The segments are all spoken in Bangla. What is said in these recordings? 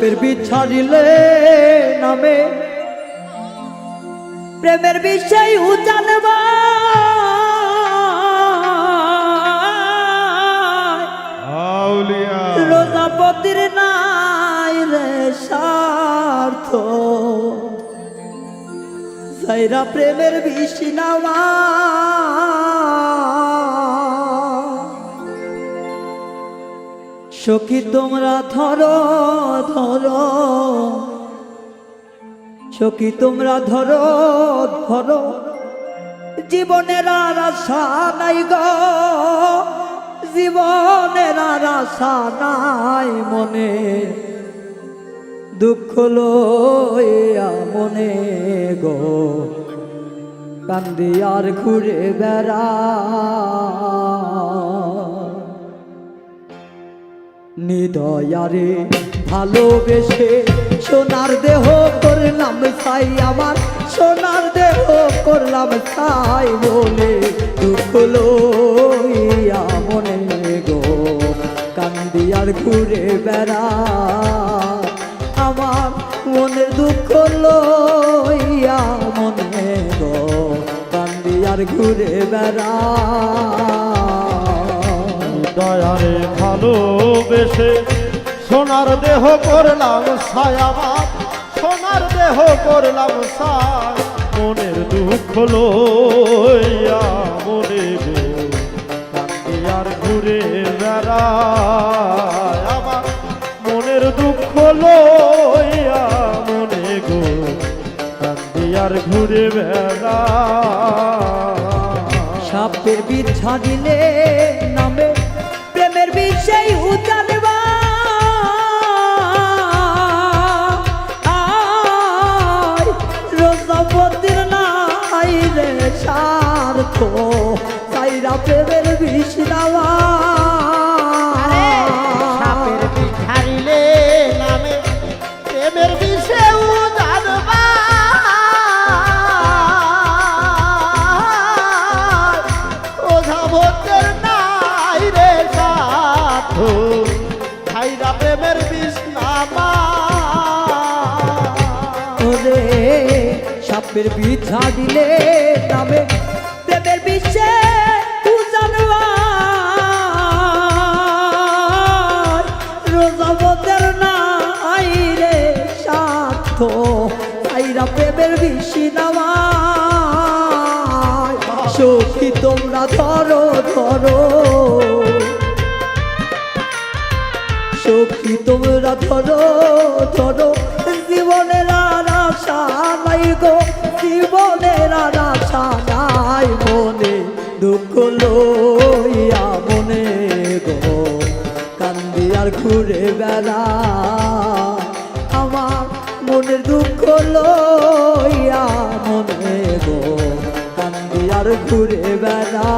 সাপের বিছাড়িলে নামে। প্রেমের বিষয় উজানবা আউলিয়া। রোজাপতির নাই রে স্বার্থ। সাইরা প্রেমের বিষ্ণামা সখী, তোমরা ধরো ধরো। সখী, তোমরা ধরো ধরো। জীবনের আর আশা নাই গো। জীবনের আর আশা নাই মনে। দুঃখ লইয়া মনে গো। কান্দি আর ঘুরে বেড়া নিদয়ারে ভালোবেসে সোনার দেহ করলাম ছাই আমার, সোনার দেহ করলাম ছাই বলে দুঃখ লইয়া মনে গো, কান্দি আর ঘুরে বেড়া। আমার মনের দুঃখ লইয়া মনে গো আর ঘুরে বেড়া। দয়ারে ভালোবেসে সোনার দেহ করলাম ছায়াবাদ সোনার দেহ করলাম ছায়। মনের দুঃখ লইয়া মনে আর ঘুরে বেড়ায় আমার। মনের দুঃখ লইয়া মনে গো আর ঘুরে বেড়ায়। সাপের বিচ্ছা দিলে নামে স্বার্থ সাইরা প্রেমের বিষ দেওয়া। সাপের বীজ দিলে নামে প্রেমের বিষে উজানবা রোজাবতের নাই রে স্বার্থ আইরা প্রেমের তোমরা ধরো ধরো। সখী, তোমরা ধরো ধরো। জীবনের আশা নাই মনে, দুঃখ লইয়া মনে গো। কান্দি আর ঘুরে বেড়া, আমার মনের দুঃখ লইয়া মনে গো। কান্দি আর ঘুরে বেড়া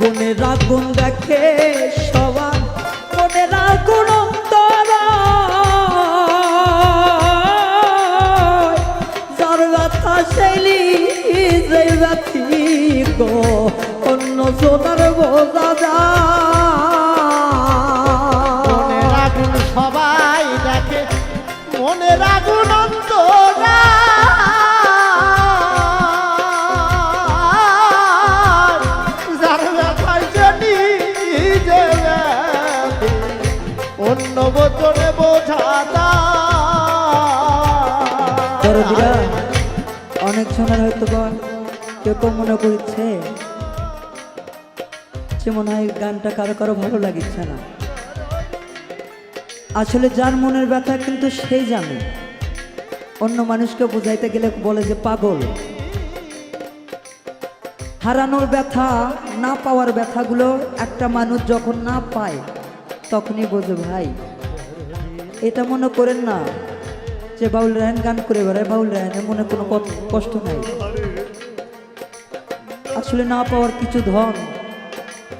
মনের আগুন দেখে সবার মনের আগুন অন্তর। যার ব্যথা শৈলী যে ব্যথি অন্য সোনার বোঝা মনের অনেক জনের হয়তো বা কেউ কেউ মনে করছে যে মনে হয় গানটা কারও কারও ভালো লাগিচ্ছে না। আসলে যার মনের ব্যথা কিন্তু সেই জানে। অন্য মানুষকে বোঝাইতে গেলে বলে যে পাগল। হারানোর ব্যথা, না পাওয়ার ব্যথাগুলো একটা মানুষ যখন না পায়, তখনই বোঝে ভাই এটা মনে করেন না যে বাউল রায়ন গান করে বেড়ায়, বাউল রায়নের মনে কোনো কষ্ট নাই। আসলে না পাওয়ার কিছু ধন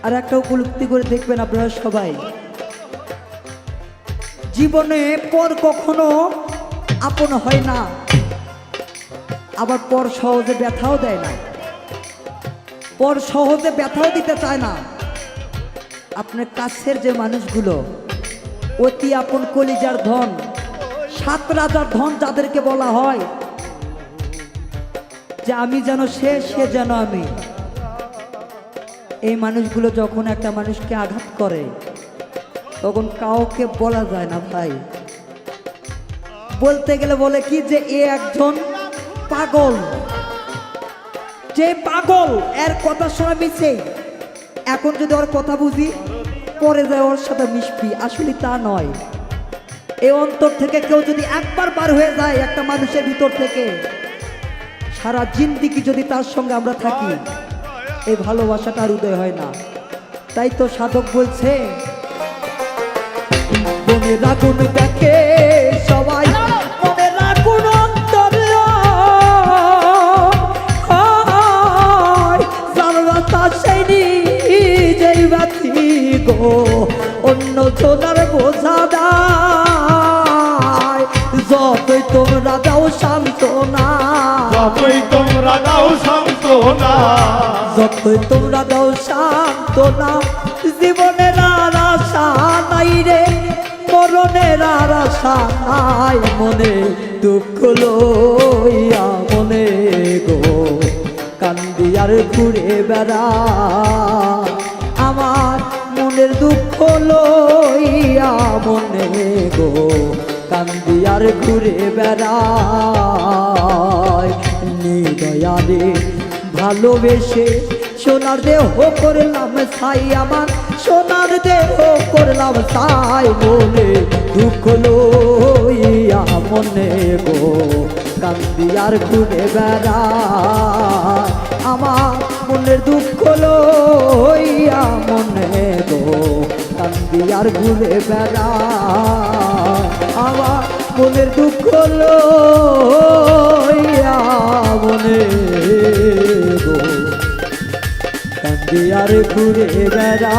আর একটা উপলব্ধি করে দেখবেন আপনারা সবাই। জীবনে পর কখনো আপন হয় না, আবার পর সহজে ব্যথাও দেয় না। পর সহজে ব্যথাও দিতে চায় না। আপনার কাছের যে মানুষগুলো অতি আপন কলিজার ধন, সাত রাজার ধন যাদেরকে বলা হয়, যে আমি যেন সে সে যেন আমি। এই মানুষগুলো যখন একটা মানুষকে আঘাত করে, তখন কাউকে বলা যায় না ভাই। বলতে গেলে বলে কি যে এ একজন পাগল। যে পাগল, এর কথা শোনা মিশে এখন যদি ওর কথা বুঝি পরে যায় ওর সাথে মিশবি। আসলে তা নয়। এ অন্তর থেকে কেউ যদি একবার বার হয়ে যায় একটা মানুষের ভিতর থেকে, সারা জিন্দিগি যদি তার সঙ্গে আমরা থাকি এই ভালোবাসাটা আর উদয় হয় না। তাই তো সাধক বলছে, মনে রাগুন দেখে। জোনার বোঝা দায় যতই তোমরা দাও শান্ত না যতই তোমরা দাও সান্ত্বনা। যতই তোমরা দাও শান্ত না জীবনের আর আশা নাই রে মরণের আর আশা নাই মনে দুঃখ লইয়া মনে গো। কান্দি আর ঘুরে বেড়া মনের দুঃখ লইয়া মনে গো, কান্দি আর ঘুরে বেড়ায়। নিদয়ারে ভালোবেসে সোনার দেহ করলাম সাই আমার, সোনার দেহ করলাম সাই বলে দুঃখ লইয়া মনে গো, কান্দি আর ঘুরে বেড়া আমার দুঃখ লইয়া মনে গো কান্দি আর ঘুরে বেড়া। আমার মনের দুঃখ লইয়া মনে গো কান্দি আর ঘুরে বেড়া।